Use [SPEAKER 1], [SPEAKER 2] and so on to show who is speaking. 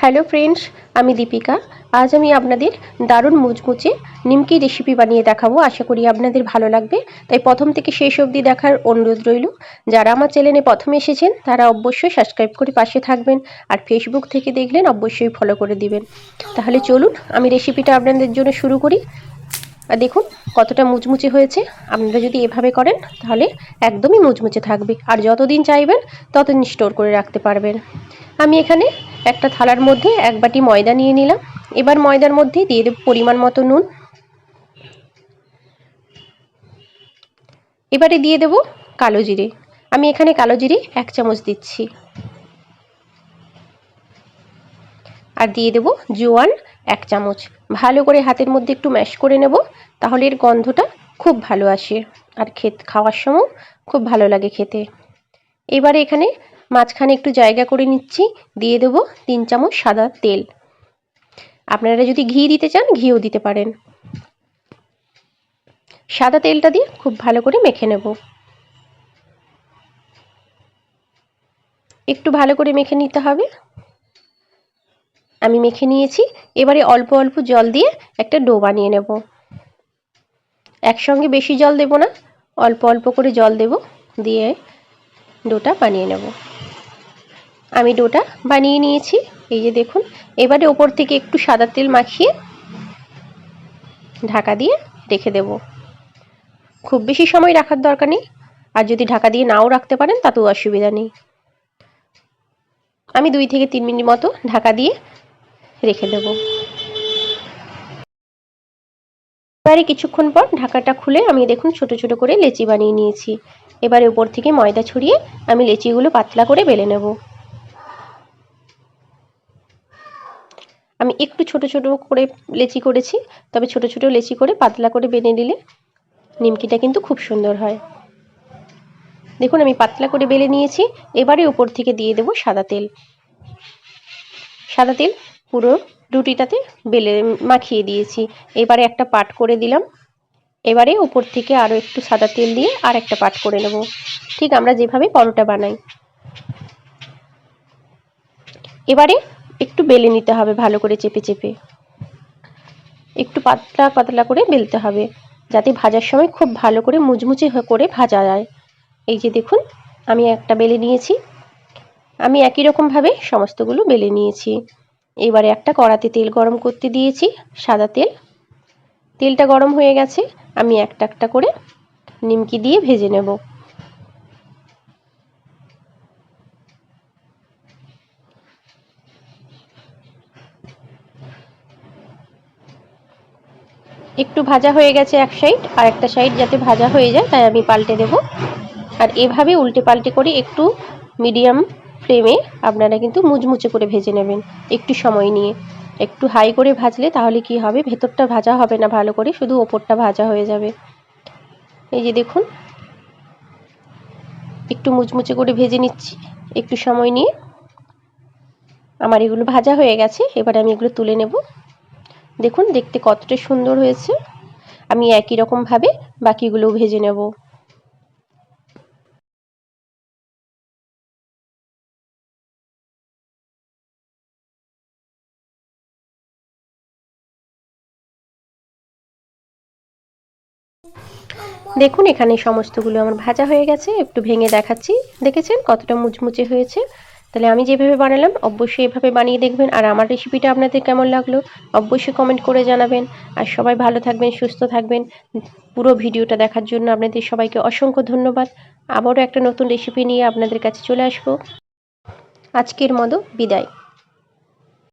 [SPEAKER 1] Hello friends, আমি দীপিকা। আজ আমি আপনাদের দারুণ মুচমুচে নিমকি রেসিপি বানিয়ে দেখাবো। আশা করি আপনাদের ভালো লাগবে। তাই প্রথম থেকে শেষ অবধি দেখার অনুরোধ রইল। যারা আমার চ্যানেলে প্রথমে এসেছেন, তারা অবশ্যই সাবস্ক্রাইব করে পাশে থাকবেন আর ফেসবুক থেকে দেখলেন অবশ্যই ফলো করে দিবেন। তাহলে চলুন, আমি রেসিপিটা আপনাদের জন্য শুরু করি। আর দেখুন, কতটা মুচমুচে হয়েছে। আপনারা যদি এভাবে করেন, তাহলে একদমই মুচমুচে থাকবে। আর যতদিন চাইবেন, ততদিন স্টোর করে রাখতে পারবেন। আমি এখানে একটা থালার মধ্যে এক বাটি ময়দা নিয়ে নিলাম। এবার ময়দার মধ্যে দিয়ে দেব পরিমাণ মতো নুন। এবারে দিয়ে দেব কালো জিরে। আমি এখানে কালো জিরে এক চামচ দিচ্ছি। আর দিয়ে দেব জোয়ান এক চামচ। ভালো করে হাতের মধ্যে একটু ম্যাশ করে নেব, তাহলে এর গন্ধটা খুব ভালো আসে। আর খেত, খাওয়ার সময় খুব ভালো লাগে খেতে। এবারে এখানে মাঝখানে একটু জায়গা করে নিচ্ছি, দিয়ে দেব তিন চামচ সাদা তেল। আপনারা যদি ঘি দিতে চান, ঘিও দিতে পারেন। সাদা তেলটা দিয়ে খুব ভালো করে মেখে নেব। একটু ভালো করে মেখে নিতে হবে। আমি মেখে নিয়েছি। এবারে অল্প অল্প জল দিয়ে একটা ডো বানিয়ে নেব। একসঙ্গে বেশি জল দেব না, অল্প অল্প করে জল দেব দিয়ে ডোটা বানিয়ে নেব। আমি ডোটা বানিয়ে নিয়েছি, এই যে দেখুন। এবারে ওপর থেকে একটু সাদা তেল মাখিয়ে ঢাকা দিয়ে রেখে দেব। খুব বেশি সময় রাখার দরকার নেই, আর যদি ঢাকা দিয়ে নাও রাখতে পারেন তাতেও অসুবিধা নেই। আমি দুই থেকে তিন মিনিট মতো ঢাকা দিয়ে রেখে দেব। এবারে কিছুক্ষণ পর ঢাকাটা খুলে আমি দেখুন ছোট ছোট করে লেচি বানিয়ে নিয়েছি। এবারে উপর থেকে ময়দা ছড়িয়ে আমি লেচিগুলো পাতলা করে বেলে নেব। আমি একটু ছোট ছোট করে লেচি করেছি, তবে ছোট ছোট লেচি করে পাতলা করে বেনে নিলে নিমকিটা কিন্তু খুব সুন্দর হয়। দেখুন আমি পাতলা করে বেলে নিয়েছি, এবারে উপর থেকে দিয়ে দেব সাদা তেল। সাদা তেল পুরো রুটিটাতে বেলে মাখিয়ে দিয়েছি। এবারে একটা পাট করে দিলাম। এবারে উপর থেকে আরও একটু সাদা তেল দিয়ে আর একটা পাট করে নেব। ঠিক আমরা যেভাবে পরোটা বানাই। এবারে একটু বেলে নিতে হবে ভালো করে চেপে চেপে। একটু পাতলা পাতলা করে বেলতে হবে, যাতে ভাজার সময় খুব ভালো করে মুচমুচে করে ভাজা যায়। এই যে দেখুন, আমি একটা বেলে নিয়েছি। আমি একই রকমভাবে সমস্তগুলো বেলে নিয়েছি। এবারে একটা কড়াতে তেল গরম করতে দিয়েছি, সাদা তেল। তেলটা গরম হয়ে গেছে, আমি একটা একটা করে নিমকি দিয়ে ভেজে নেব। একটু ভাজা হয়ে গেছে এক সাইড, আর একটা সাইড যাতে ভাজা হয়ে যায়, তাই আমি পাল্টে দেব। আর এভাবে উল্টে পাল্টে করে একটু মিডিয়াম ফ্লেমে আপনারা কিন্তু মুচমুচে করে ভেজে নেবেন একটু সময় নিয়ে। একটু হাই করে ভাজলে তাহলে কি হবে? ভেতরটা ভাজা হবে না ভালো করে, শুধু ওপরটা ভাজা হয়ে যাবে। এই যে দেখুন, একটু মুচমুচে করে ভেজে নিচ্ছি। একটু সময় নিয়ে আমার এগুলো ভাজা হয়ে গেছে, এবার আমি এগুলো তুলে নেব। দেখুন, দেখতে কতটা সুন্দর হয়েছে। আমি একই রকমভাবে বাকিগুলোও ভেজে নেব। দেখুন, এখানে সমস্তগুলো আমার ভাজা হয়ে গেছে। একটু ভেঙে দেখাচ্ছি। দেখেছেন কতটা মুচমুচে হয়েছে? তাহলে আমি যেভাবে বানালাম, অবশ্যই এভাবে বানিয়ে দেখবেন। আর আমার রেসিপিটা আপনাদের কেমন লাগল, অবশ্যই কমেন্ট করে জানাবেন। আর সবাই ভালো থাকবেন, সুস্থ থাকবেন। পুরো ভিডিওটা দেখার জন্য আপনাদের সবাইকে অসংখ্য ধন্যবাদ। আবারও একটা নতুন রেসিপি নিয়ে আপনাদের কাছে চলে আসব। আজকের মতো বিদায়।